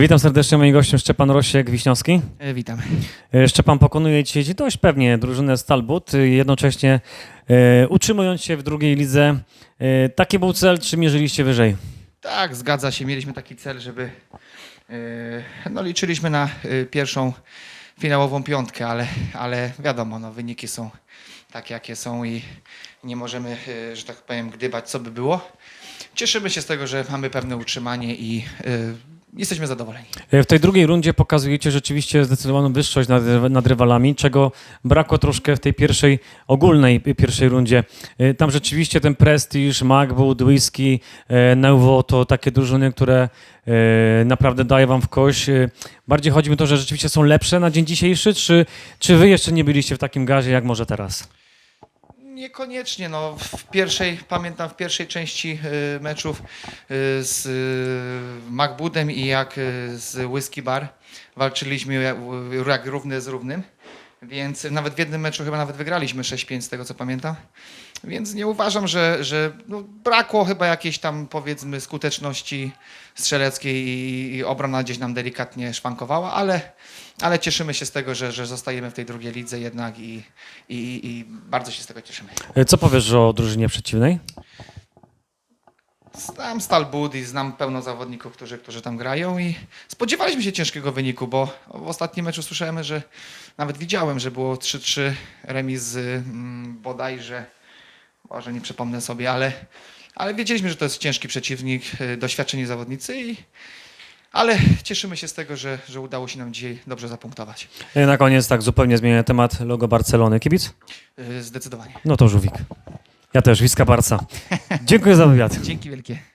Witam serdecznie, moim gościem Szczepan Rosiek-Wiśniowski. E, Witam. E, Szczepan pokonuje dzisiaj dość pewnie drużynę Stalbut, e, jednocześnie utrzymując się w drugiej lidze. Taki był cel, czy mierzyliście wyżej? Tak, zgadza się. Mieliśmy taki cel, żeby. No, liczyliśmy na pierwszą finałową piątkę, ale, ale wiadomo, no, wyniki są takie, jakie są i nie możemy, że tak powiem, gdybać, co by było. Cieszymy się z tego, że mamy pewne utrzymanie i jesteśmy zadowoleni. E, W tej drugiej rundzie pokazujecie rzeczywiście zdecydowaną wyższość nad, nad rywalami, czego brakło troszkę w tej pierwszej, ogólnej pierwszej rundzie. E, Tam rzeczywiście ten prestiż, Macbook, Whisky, e, Neuvo to takie drużyny, które naprawdę daje wam w kość. Bardziej chodzi mi o to, że rzeczywiście są lepsze na dzień dzisiejszy, czy, czy wy jeszcze nie byliście w takim gazie, jak może teraz? Niekoniecznie. No, w pierwszej, pamiętam w pierwszej części y, meczów y, z y, Macbudem i jak z Whisky Bar walczyliśmy jak równy z równym. Więc nawet w jednym meczu chyba nawet wygraliśmy 6-5 z tego co pamiętam. Więc nie uważam, że, że no, brakło chyba jakiejś tam powiedzmy skuteczności strzeleckiej i, i obrona gdzieś nam delikatnie szwankowała, ale, ale cieszymy się z tego, że, że zostajemy w tej drugiej lidze jednak i, i, i bardzo się z tego cieszymy. E, Co powiesz o drużynie przeciwnej? Znam Stal Bud i znam pełno zawodników, którzy, którzy tam grają i spodziewaliśmy się ciężkiego wyniku, bo w ostatnim meczu słyszałem, że nawet widziałem, że było 3-3 remis z mm, bodajże, może nie przypomnę sobie, ale, ale wiedzieliśmy, że to jest ciężki przeciwnik, y, doświadczeni zawodnicy i ale cieszymy się z tego, że, że udało się nam dzisiaj dobrze zapunktować. E, Na koniec tak zupełnie zmienię temat logo Barcelony. Kibic? Y, Zdecydowanie. No to żółwik. Ja też, Wiska Barca. Dziękuję za wywiad. Dzięki wielkie.